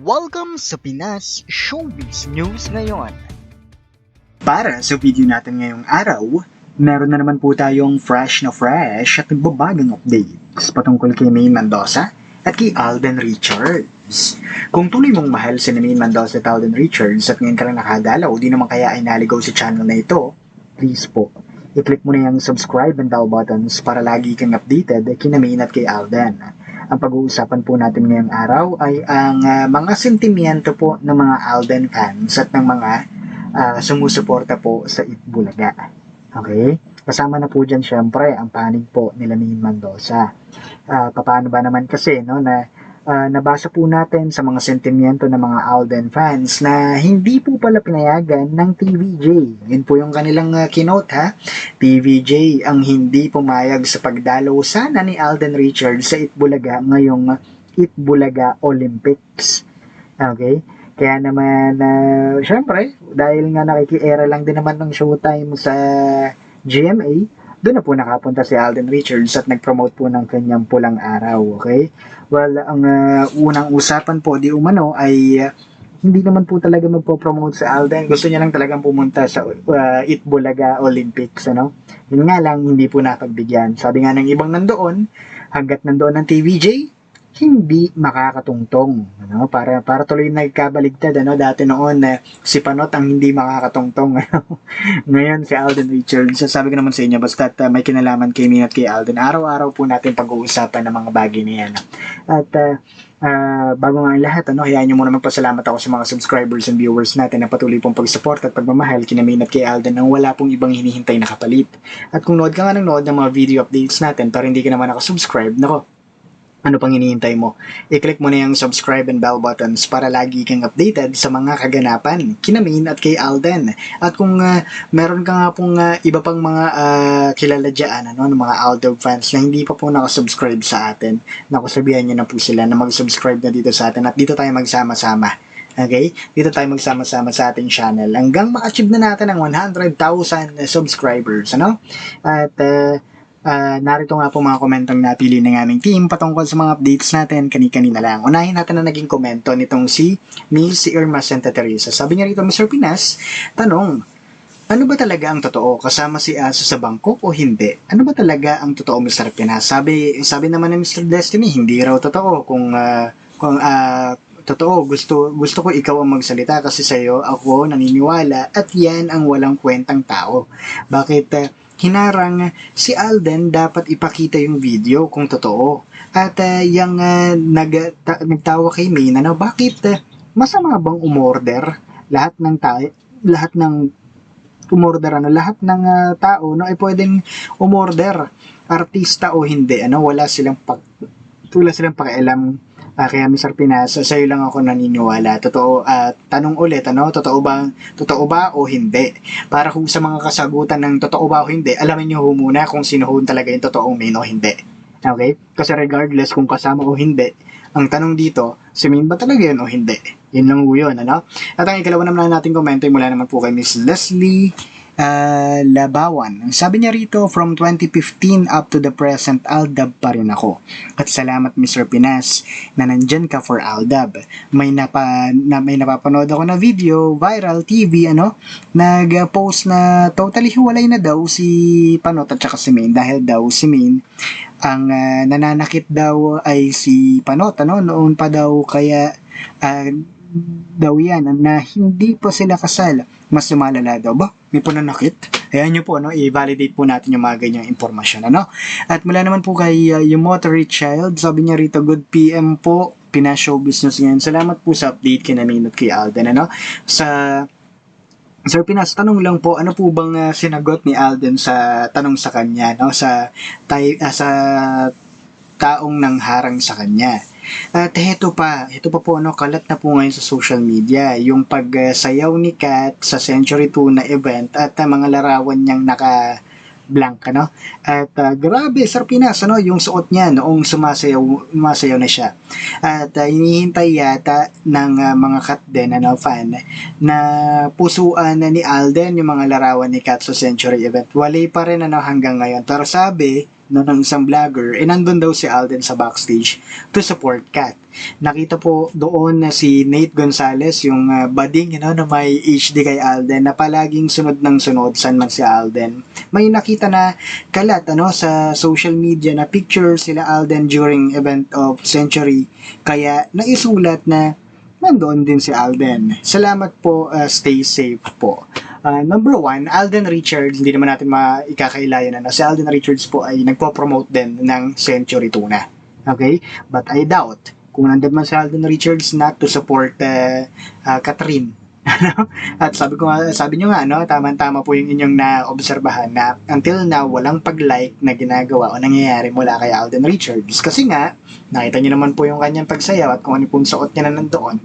Welcome sa Pinas Showbiz News ngayon. Para sa video natin ngayong araw, meron na naman po tayong fresh na fresh at nagbabagang updates patungkol kay Maine Mendoza at kay Alden Richards. Kung tuloy mong mahal si Maine Mendoza at Alden Richards at ngayon ka lang nakadalaw, di naman kaya ay naligaw sa channel na ito, please po, i-click mo na yung subscribe and bell buttons para lagi kang updated kay Maine at kay Alden. Ang pag-uusapan po natin ngayong araw ay ang ah, mga sentimiento po ng mga Alden fans at ng mga ah, sumusuporta po sa Itbulaga. Okay? Kasama na po dyan syempre ang panig po nila ni Mendoza. Ah, paano ba naman kasi no, na ah, nabasa po natin sa mga sentimiento ng mga Alden fans na hindi po pala pinayagan ng TVJ. Yun po yung kanilang uh, kinote ha. TVJ ang hindi pumayag sa pagdalaw sana ni Alden Richards sa Itbulaga ngayong Itbulaga Olympics. Okay? Kaya naman, uh, syempre, dahil nga nakiki-era lang din naman ng showtime sa GMA, doon na po nakapunta si Alden Richards at nag-promote po ng kanyang pulang araw, okay? Well, ang uh, unang usapan po di umano ay uh, hindi naman po talaga magpo-promote si Alden. Gusto niya lang talagang pumunta sa uh, Itbulaga Olympics, ano? Yun nga lang, hindi po napagbigyan. Sabi nga ng ibang nandoon, hanggat nandoon ng TVJ, hindi makakatungtong ano? Para para tuloy nagkabaligtad ano? Dati noon na si Panot ang hindi makakatungtong ano? Ngayon si Alden Richards sabi ko naman sa inyo basta uh, may kinalaman kay Min at kay Alden araw-araw po natin pag-uusapan ng mga bagay niyan at uh, uh, bago nga ang lahat ano? Hayaan niyo muna magpasalamat ako sa mga subscribers and viewers natin na patuloy pong pag-support at pagmamahal. Kina Min at kay Alden nang wala pong ibang hinihintay na kapalit. At kung nood ka nga ng nood ng mga video updates natin pero hindi ka naman nakasubscribe nako ano pang hinihintay mo? I-click mo na yung subscribe and bell buttons para lagi kang updated sa mga kaganapan kina Main at kay Alden. At kung uh, meron ka nga pong uh, iba pang mga uh, kilala dyan, ano, ng mga Aldog fans na hindi pa po nakasubscribe sa atin, nakusabihan nyo na po sila na mag-subscribe na dito sa atin at dito tayo magsama-sama. Okay? Dito tayo magsama-sama sa ating channel hanggang ma-achieve na natin ang 100,000 subscribers. Ano? At uh, Uh, narito nga po mga komentong napili ng aming team patungkol sa mga updates natin kani-kanina lang. Unahin natin na naging komento nitong si Miss Irma Santa Teresa. Sabi niya rito, Mr. Pinas, tanong, ano ba talaga ang totoo? Kasama si Aso sa Bangkok o hindi? Ano ba talaga ang totoo, Mr. Pinas? Sabi, sabi naman ng Mr. Destiny, hindi raw totoo kung, uh, kung uh, totoo, gusto, gusto ko ikaw ang magsalita kasi sa'yo ako naniniwala at yan ang walang kwentang tao. Bakit uh, hinarang si Alden dapat ipakita yung video kung totoo. At uh, yung uh, nag, ta, nagtawa kay May na bakit uh, masama bang umorder lahat ng tayo lahat ng umorder ano lahat ng uh, tao no ay pwedeng umorder artista o hindi ano wala silang pag wala silang pakialam Uh, kaya Mr. Pinas, sa iyo lang ako naniniwala. Totoo, uh, tanong ulit, ano, totoo ba, totoo ba o hindi? Para kung sa mga kasagutan ng totoo ba o hindi, alamin niyo ho muna kung sino ho talaga yung totoong main o hindi. Okay? Kasi regardless kung kasama o hindi, ang tanong dito, si main ba talaga yun o hindi? Yun lang ho yun, ano? At ang ikalawa naman natin komento mula naman po kay Miss Leslie uh, Labawan. Ang sabi niya rito, from 2015 up to the present, Aldab pa rin ako. At salamat Mr. Pinas na nandyan ka for Aldab. May, napa, na, may napapanood ako na video, viral TV, ano, nag-post na totally hiwalay na daw si Panot at saka si Main dahil daw si Main ang uh, nananakit daw ay si Panot, ano, noon pa daw kaya uh, daw yan na hindi pa sila kasal. Mas lumalala daw ba? May pananakit? Ayan nyo po, ano, i-validate po natin yung mga ganyang impormasyon. Ano? At mula naman po kay uh, yung Motory Child, sabi niya rito, good PM po, Pinashow Business ngayon. Salamat po sa update kina Minot kay Alden. Ano? Sa Sir Pinas, tanong lang po, ano po bang uh, sinagot ni Alden sa tanong sa kanya, no? Sa, tay, uh, sa taong nang harang sa kanya. At heto pa, heto pa po ano, kalat na po ngayon sa social media, yung pagsayaw ni Kat sa Century 2 na event at uh, mga larawan niyang naka blank ano. At uh, grabe Sir Pinas ano yung suot niya noong sumasayaw sumasayaw na siya. At uh, hinihintay yata ng uh, mga kat din ano fan na pusuan na ni Alden yung mga larawan ni Kat sa Century event. Wali pa rin ano hanggang ngayon. Pero sabi no, ng isang vlogger, eh nandun daw si Alden sa backstage to support Kat. Nakita po doon na si Nate Gonzalez, yung uh, budding you know, na may HD kay Alden, na palaging sunod ng sunod saan man si Alden. May nakita na kalat ano, sa social media na picture sila Alden during event of Century, kaya naisulat na nandoon din si Alden. Salamat po, uh, stay safe po. Uh, number one, Alden Richards, hindi naman natin maikakailayan na si Alden Richards po ay nagpo-promote din ng Century Tuna. Okay? But I doubt kung nandun man si Alden Richards not to support uh, uh, Catherine. At sabi ko sabi nyo nga, no, tama-tama po yung inyong naobserbahan na until now, walang pag-like na ginagawa o nangyayari mula kay Alden Richards. Kasi nga, nakita nyo naman po yung kanyang pagsayaw at kung ano pong suot niya na nandoon.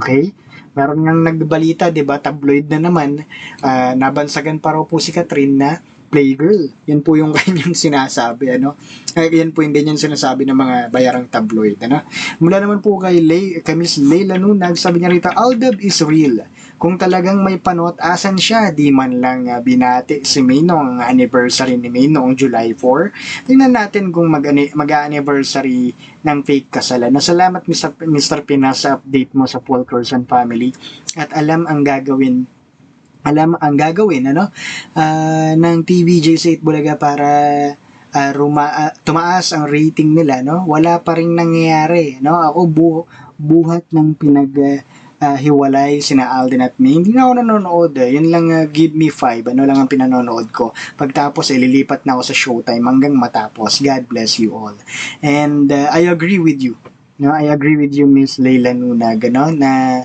Okay? Meron ngang nagbalita, 'di ba? Tabloid na naman. ah, nabansagan pa raw po si Catherine na playgirl. Yan po yung kanyang sinasabi, ano? Ay, yan po yung ganyan sinasabi ng mga bayarang tabloid, ano? Mula naman po kay Lay, kay Miss Layla Nunag, sabi niya rito, Aldab is real. Kung talagang may panot, asan siya? Di man lang ah, binati si May noong anniversary ni May noong July 4. Tingnan natin kung mag- mag-anniversary ng fake kasalan. Na salamat Mr. Mr. Pinas sa update mo sa Paul Corson family at alam ang gagawin alam ang gagawin ano ah, ng TVJ sa Itbulaga para ah, ruma, tumaas ang rating nila no wala pa rin nangyayari no ako bu- buhat ng pinag ah, hiwalay sina Alden at me hindi na ako nanonood eh. yun lang ah, give me five. Ano lang ang pinanonood ko. Pagtapos ililipat na ako sa showtime hanggang matapos. God bless you all. And ah, I agree with you. No I agree with you Miss Leila Nuna gano na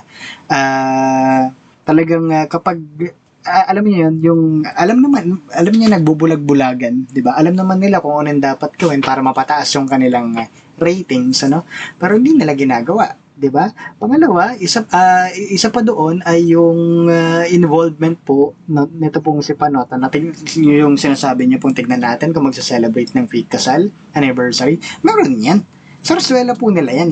ah, talagang ah, kapag ah, alam niyo yun, yung alam naman alam niya nagbubulag-bulagan, 'di ba? Alam naman nila kung ano dapat gawin para mapataas yung kanilang ratings, ano? Pero hindi nila ginagawa, 'di ba? Pangalawa, isa ah, isa pa doon ay yung ah, involvement po na, nito pong si Panota. Natin yung sinasabi niyo pong tignan natin kung magse-celebrate ng fake kasal anniversary. Meron 'yan. Sarsuela po nila 'yan.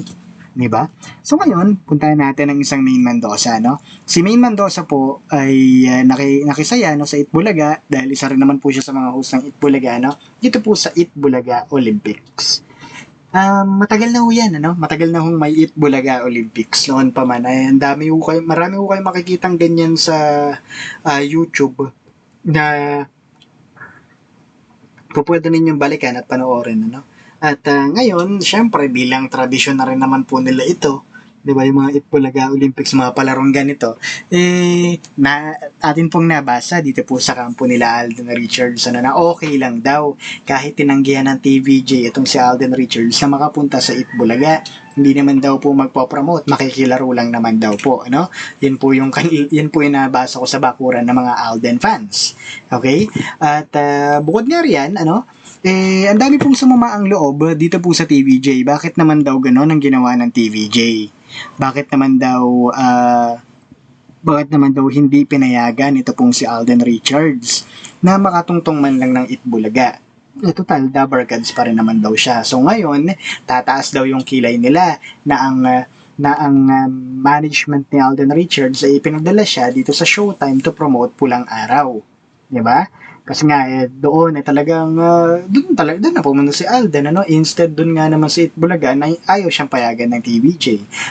Di ba? So ngayon, puntahan natin ang isang Main Mendoza, no? Si Main Mendoza po ay uh, naki, nakisaya no, sa Itbulaga dahil isa rin naman po siya sa mga host ng Itbulaga, no? Dito po sa Itbulaga Olympics. Um, matagal na ho yan, ano? Matagal na hong may Itbulaga Olympics noon pa man. Ay, ang dami ho kayo, marami ho kayo makikitang ganyan sa ah, YouTube na po pwede ninyong balikan at panoorin, ano? At ah, ngayon, syempre, bilang tradisyon na rin naman po nila ito, di ba, yung mga Itbulaga Olympics, mga palarong ganito, eh, na, atin pong nabasa dito po sa kampo nila Alden Richards, ano, na okay lang daw, kahit tinanggihan ng TVJ itong si Alden Richards na makapunta sa Itbulaga. Hindi naman daw po magpo-promote, makikilaro lang naman daw po, ano? Yan po yung, yan po yung nabasa ko sa bakuran ng mga Alden fans. Okay? At ah, bukod nga riyan, ano, eh, ang dami pong sumama ang loob dito po sa TVJ. Bakit naman daw ganon ang ginawa ng TVJ? Bakit naman daw, ah, bakit naman daw hindi pinayagan ito pong si Alden Richards na makatungtong man lang ng Itbulaga? Eh, total, dabarkads pa rin naman daw siya. So ngayon, tataas daw yung kilay nila na ang na ang ah, management ni Alden Richards ay pinagdala siya dito sa Showtime to promote Pulang Araw. 'Di ba? Kasi nga eh, doon eh talagang uh, doon talaga doon na pumunta si Alden ano instead doon nga naman si Itbulaga na ayaw siyang payagan ng TVJ.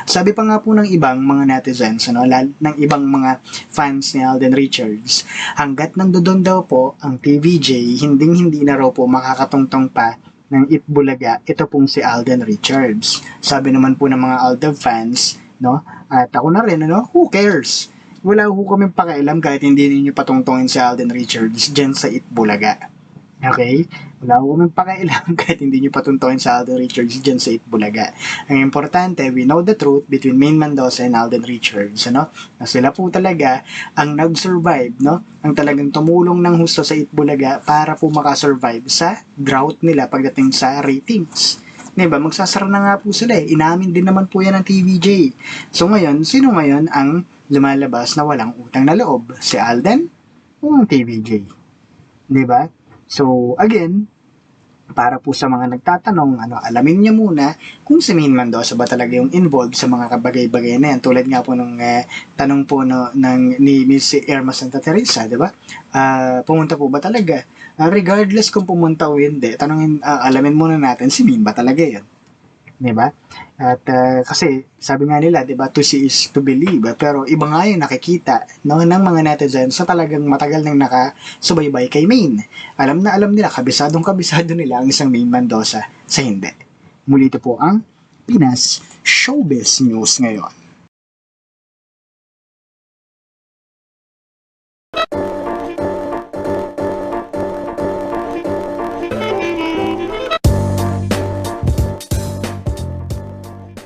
Sabi pa nga po ng ibang mga netizens ano lal, ng ibang mga fans ni Alden Richards hanggat nandoon daw po ang TVJ hindi hindi na raw po makakatungtong pa ng Itbulaga ito pong si Alden Richards. Sabi naman po ng mga Alden fans no at ako na rin ano who cares wala ho kaming pakialam kahit hindi ninyo patungtungin si Alden Richards dyan sa Itbulaga. Okay? Wala ho kaming pakialam kahit hindi nyo patungtungin si Alden Richards dyan sa Itbulaga. Ang importante, we know the truth between Main Mendoza and Alden Richards. Ano? Na sila po talaga ang nag-survive, no? Ang talagang tumulong ng husto sa Itbulaga para po makasurvive sa drought nila pagdating sa ratings. Diba? Magsasara na nga po sila eh. Inamin din naman po yan ng TVJ. So ngayon, sino ngayon ang lumalabas na walang utang na loob? Si Alden o ang TVJ? Diba? So, again, para po sa mga nagtatanong, ano, alamin niyo muna kung si Main Mendoza ba talaga yung involved sa mga kabagay-bagay na yan. Tulad nga po nung eh, tanong po no, ng, ni Miss Irma Santa Teresa, di ba? Ah, pumunta po ba talaga Ah, regardless kung pumunta o hindi, tanongin, ah, alamin muna natin si Maine ba talaga yun. 'Di ba? At ah, kasi sabi nga nila, 'di ba, to see is to believe. Pero iba nga yung nakikita no, ng mga netizens sa talagang matagal nang nakasubaybay kay Maine. Alam na alam nila, kabisadong kabisado nila ang isang Maine Mendoza sa hindi. Muli ito po ang Pinas Showbiz News ngayon.